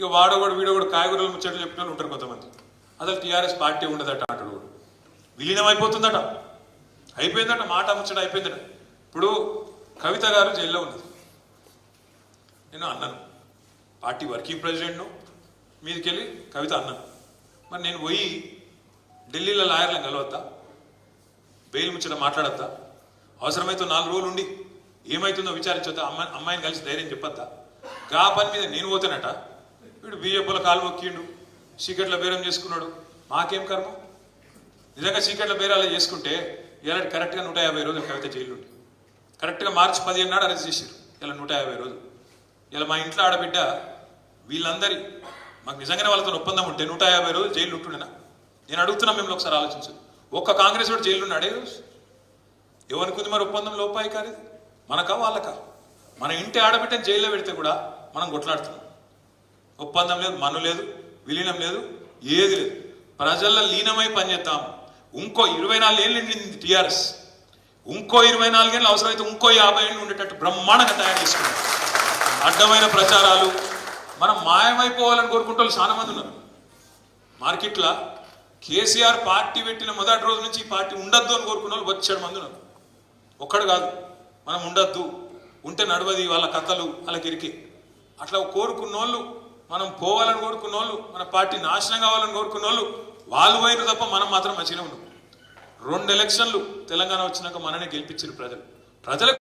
ఇక వాడోవాడు వీడోవాడు కాయగూరలు ముచ్చట్లు చెప్పిన వాళ్ళు ఉంటారు కొంతమంది. అసలు టీఆర్ఎస్ పార్టీ ఉండదట అంటాడు విలీనం అయిపోతుందట. అయిపోయిందట మాట ముచ్చట అయిపోయిందట. ఇప్పుడు కవిత గారు జైల్లో ఉన్నది నేను అన్నాను పార్టీ వర్కింగ్ ప్రెసిడెంట్ను మీదకెళ్ళి కవిత అన్నాను. మరి నేను పోయి ఢిల్లీలో లాయర్లను కలవద్దా? బెయిల్ ముచ్చట మాట్లాడద్దా? అవసరమైతే నాలుగు రోజులు ఉండి ఏమైతుందో విచారించొద్దా? అమ్మాయి అమ్మాయిని కలిసి ధైర్యం చెప్పొద్దా? గా పని మీద నేను పోతానట వీడు బీజేపీలో కాలు మొక్కిండు చీకట్ల బేరం చేసుకున్నాడు. మాకేం కర్మ? నిజంగా చీకట్ల బేరాలు చేసుకుంటే ఇలాంటి కరెక్ట్గా నూట యాభై రోజులు కవిత జైలు కరెక్ట్గా మార్చి పదిహేను నాడు అరెస్ట్ చేశారు. ఇలా నూట యాభై రోజులు. ఇలా మా ఇంట్లో ఆడబిడ్డ వీళ్ళందరి మాకు నిజంగానే వాళ్ళతో ఒప్పందం ఉంటే నూట యాభై రోజులు జైలు ఉంటుండేనా? నేను అడుగుతున్నా మిమ్మల్ని ఒకసారి ఆలోచించు. ఒక్క కాంగ్రెస్ వాడు జైలు ఉన్నాడే రోజు ఎవరికి మరి ఒప్పందం లోపాయి కాదు మనకా వాళ్ళకా? మన ఇంటి ఆడబిడ్డని జైల్లో పెడితే కూడా మనం కొట్లాడుతున్నాం. ఒప్పందం లేదు మను లేదు విలీనం లేదు ఏది లేదు. ప్రజల్లో లీనమై పనిచేద్దాం. ఇంకో ఇరవై నాలుగు ఏళ్ళు నిండింది టీఆర్ఎస్. ఇంకో ఇరవై నాలుగేళ్ళు అవసరమైతే ఇంకో యాభై ఏళ్ళు ఉండేటట్టు బ్రహ్మాండంగా తయారు చేసుకున్నాం. అడ్డమైన ప్రచారాలు. మనం మాయమైపోవాలని కోరుకుంటే వాళ్ళు చాలా మంది ఉన్నారు. మార్కెట్లో కేసీఆర్ పార్టీ పెట్టిన మొదటి రోజు నుంచి ఈ పార్టీ ఉండద్దు అని కోరుకున్న వాళ్ళు వచ్చాడు మంది ఉన్నారు. ఒక్కడు కాదు. మనం ఉండద్దు. ఉంటే నడవది వాళ్ళ కథలు వాళ్ళకి ఇరికి అట్లా కోరుకున్న వాళ్ళు మనం పోవాలని కోరుకున్న వాళ్ళు మన పార్టీ నాశనం కావాలని కోరుకున్న వాళ్ళు వాళ్ళు పోయిన తప్ప మనం మాత్రం మంచిగా ఉన్నాం. రెండు ఎలక్షన్లు తెలంగాణ వచ్చినాక మననే గెలిపించారు ప్రజలు. ప్రజలకు